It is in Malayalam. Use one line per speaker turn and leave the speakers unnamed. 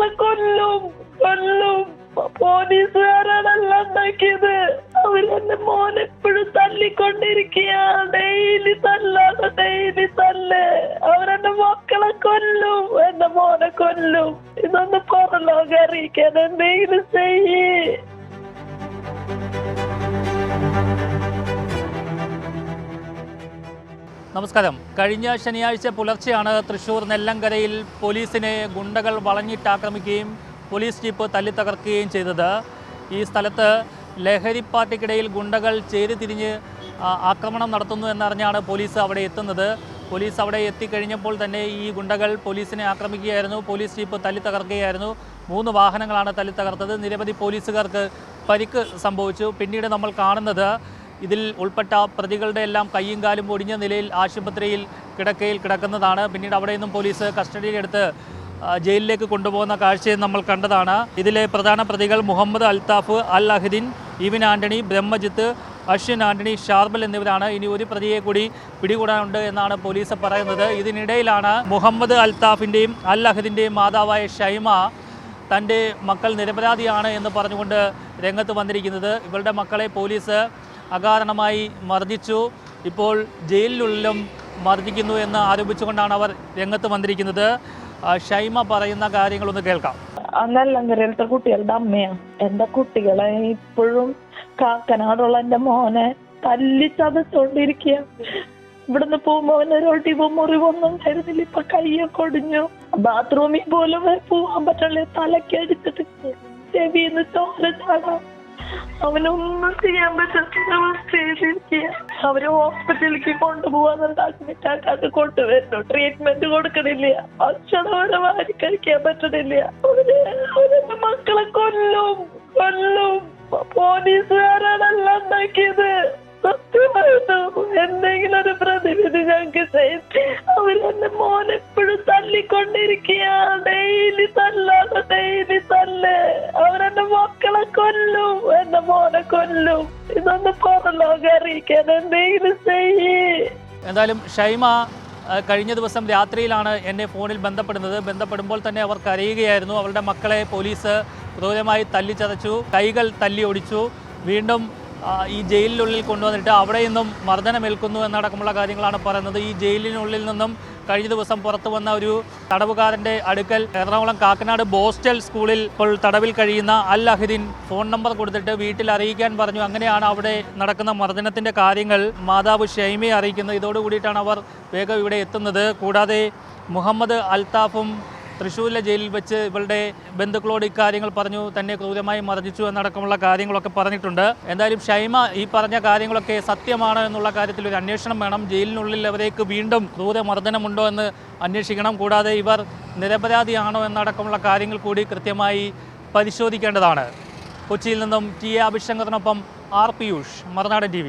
മക്കളെ കൊല്ലും കൊല്ലും. പോലീസുകാരാണല്ല ഉണ്ടാക്കിയത് അവരെന്റെ മോനെ എപ്പോഴും തല്ലിക്കൊണ്ടിരിക്കുക ഡെയിലി തല്ലാതെ ഡെയിലി തല്ല്. അവരെന്റെ മക്കളെ കൊല്ലും എന്റെ മോനെ കൊല്ലും. ഇതൊന്ന് പുറലോകം അറിയിക്കാൻ എന്തെങ്കിലും ചെയ്യേ.
നമസ്കാരം. കഴിഞ്ഞ ശനിയാഴ്ച പുലർച്ചെയാണ് തൃശൂർ നെല്ലങ്കരയിൽ പോലീസിനെ ഗുണ്ടകൾ വളഞ്ഞിട്ടാക്രമിക്കുകയും പോലീസ് ജീപ്പ് തല്ലിത്തകർക്കുകയും ചെയ്തത്. ഈ സ്ഥലത്ത് ലഹരി പാർട്ടിക്കിടയിൽ ഗുണ്ടകൾ ചേരി തിരിഞ്ഞ് ആക്രമണം നടത്തുന്നു എന്നറിഞ്ഞാണ് പോലീസ് അവിടെ എത്തുന്നത്. പോലീസ് അവിടെ എത്തിക്കഴിഞ്ഞപ്പോൾ തന്നെ ഈ ഗുണ്ടകൾ പോലീസിനെ ആക്രമിക്കുകയായിരുന്നു പോലീസ് ജീപ്പ് തല്ലിത്തകർക്കുകയായിരുന്നു. മൂന്ന് വാഹനങ്ങളാണ് തല്ലിത്തകർത്തത്. നിരവധി പോലീസുകാർക്ക് പരിക്ക് സംഭവിച്ചു. പിന്നീട് നമ്മൾ കാണുന്നത് ഇതിൽ ഉൾപ്പെട്ട പ്രതികളുടെ എല്ലാം കയ്യും കാലും ഒടിഞ്ഞ നിലയിൽ ആശുപത്രിയിൽ കിടക്കയിൽ കിടക്കുന്നതാണ്. പിന്നീട് അവിടെ നിന്നും പോലീസ് കസ്റ്റഡിയിലെടുത്ത് ജയിലിലേക്ക് കൊണ്ടുപോകുന്ന കാഴ്ചയും നമ്മൾ കണ്ടതാണ്. ഇതിലെ പ്രധാന പ്രതികൾ മുഹമ്മദ് അൽത്താഫ് അൽ അഹദിൻ ഇവിൻ ആന്റണി ബ്രഹ്മജിത്ത് അശ്വിൻ ആന്റണി ഷാർബൽ എന്നിവരാണ്. ഇനി ഒരു പ്രതിയെ കൂടി പിടികൂടാനുണ്ട് എന്നാണ് പോലീസ് പറയുന്നത്. ഇതിനിടയിലാണ് മുഹമ്മദ് അൽത്താഫിന്റെയും അൽ അഹദിന്റെയും മാതാവായ ഷൈമ തന്റെ മക്കൾ നിരപരാധിയാണ് എന്ന് പറഞ്ഞുകൊണ്ട് രംഗത്ത് വന്നിരിക്കുന്നത്. ഇവരുടെ മക്കളെ പോലീസ് അകാരണമായി മർദ്ദിച്ചു. ഇപ്പോൾ ജയിലിനുള്ളിലും മർദ്ദിക്കുന്നു എന്ന് ആരോപിച്ചുകൊണ്ടാണ് അവർ രംഗത്ത് വന്നിരിക്കുന്നത്. ഷൈമ പറയുന്ന കാര്യങ്ങളൊന്ന് കേൾക്കാം.
അങ്ങനല്ല അന്നല്ലങ്കരയിലത്തെ കുട്ടികളുടെ അമ്മയാ. എന്റെ കുട്ടികളെ ഇപ്പോഴും കാക്കനാടുള്ള എന്റെ മോനെ തല്ലി ചതച്ചോണ്ടിരിക്കുക ഇവിടുന്ന് പോകുമ്പോ അവന് ഒരോട്ടി മുറിവൊന്നും കരുതില്ല ഇപ്പൊ കയ്യൊക്കെ കൊടിഞ്ഞു ബാത്റൂമിൽ പോലും പോവാൻ പറ്റുള്ള തലക്കടിച്ചിട്ട് ചെവിന്ന് ചോര ചാടാം. അവനൊന്നും ചെയ്യാൻ പറ്റാത്ത അവസ്ഥയിലിരിക്കുക. അവർ ഹോസ്പിറ്റലിലേക്ക് കൊണ്ടുപോകാന്നുണ്ട് അഡ്മിറ്റ് ആക്കാതെ കൊണ്ടുവരുന്നു. ട്രീറ്റ്മെന്റ് കൊടുക്കണില്ല. ഭക്ഷണം അവരെ വാരി കഴിക്കാൻ പറ്റണില്ല. അവർ അവരെന്റെ മക്കളെ കൊല്ലും കൊല്ലും. പോലീസുകാരാണല്ല ഉണ്ടാക്കിയത്. സത്യമായിട്ടും എന്തെങ്കിലും ഒരു പ്രതിവിധി ഞങ്ങൾക്ക് ചെയ്ത് അവരെന്റെ മോനെ എപ്പോഴും തല്ലിക്കൊണ്ടിരിക്കുക ഡെയിലി തല്ലാണ് ഡെയിലി തല്ല്. അവരെന്റെ മക്കളെ കൊല്ലും എന്റെ മോനെ കൊല്ലും. ഇതൊന്ന് പുറലോകം എന്തെങ്കിലും ചെയ്യേ.
എന്തായാലും ഷൈമ കഴിഞ്ഞ ദിവസം രാത്രിയിലാണ് എന്നെ ഫോണിൽ ബന്ധപ്പെടുന്നത്. ബന്ധപ്പെടുമ്പോൾ തന്നെ അവർ കരയുകയായിരുന്നു അവരുടെ മക്കളെ പോലീസ് ക്രൂരമായി തല്ലിച്ചതച്ചു കൈകൾ തല്ലി ഒടിച്ചു. വീണ്ടും ഈ ജയിലിനുള്ളിൽ കൊണ്ടുവന്നിട്ട് അവിടെ നിന്നും മർദ്ദനമേൽക്കുന്നു എന്നടക്കമുള്ള കാര്യങ്ങളാണ് പറയുന്നത്. ഈ ജയിലിനുള്ളിൽ നിന്നും കഴിഞ്ഞ ദിവസം പുറത്തു വന്ന ഒരു തടവുകാരന്റെ അടുക്കൽ എറണാകുളം കാക്കനാട് ബോസ്റ്റൽ സ്കൂളിൽ ഇപ്പോൾ തടവിൽ കഴിയുന്ന അൽ അഹിദിൻ ഫോൺ നമ്പർ കൊടുത്തിട്ട് വീട്ടിൽ അറിയിക്കാൻ പറഞ്ഞു. അങ്ങനെയാണ് അവിടെ നടക്കുന്ന മർദ്ദനത്തിന്റെ കാര്യങ്ങൾ മാതാവ് ഷൈമയെ അറിയിക്കുന്നത്. ഇതോടുകൂടിയിട്ടാണ് അവർ വേഗം ഇവിടെ എത്തുന്നത്. കൂടാതെ മുഹമ്മദ് അൽത്താഫും തൃശ്ശൂരിലെ ജയിലിൽ വെച്ച് ഇവളുടെ ബന്ധുക്കളോട് ഇക്കാര്യങ്ങൾ പറഞ്ഞു തന്നെ ക്രൂരമായി മർദ്ദിച്ചു എന്നടക്കമുള്ള കാര്യങ്ങളൊക്കെ പറഞ്ഞിട്ടുണ്ട്. എന്തായാലും ഷൈമ ഈ പറഞ്ഞ കാര്യങ്ങളൊക്കെ സത്യമാണ് എന്നുള്ള കാര്യത്തിൽ ഒരു അന്വേഷണം വേണം. ജയിലിനുള്ളിൽ അവരേക്ക് വീണ്ടും ക്രൂരമർദ്ദനമുണ്ടോ എന്ന് അന്വേഷിക്കണം. കൂടാതെ ഇവർ നിരപരാധിയാണോ എന്നടക്കമുള്ള കാര്യങ്ങൾ കൂടി കൃത്യമായി പരിശോധിക്കേണ്ടതാണ്. കൊച്ചിയിൽ നിന്നും ടി എ അഭിശങ്കറിനൊപ്പം ആർ പിയൂഷ് മറുനാടൻ ടി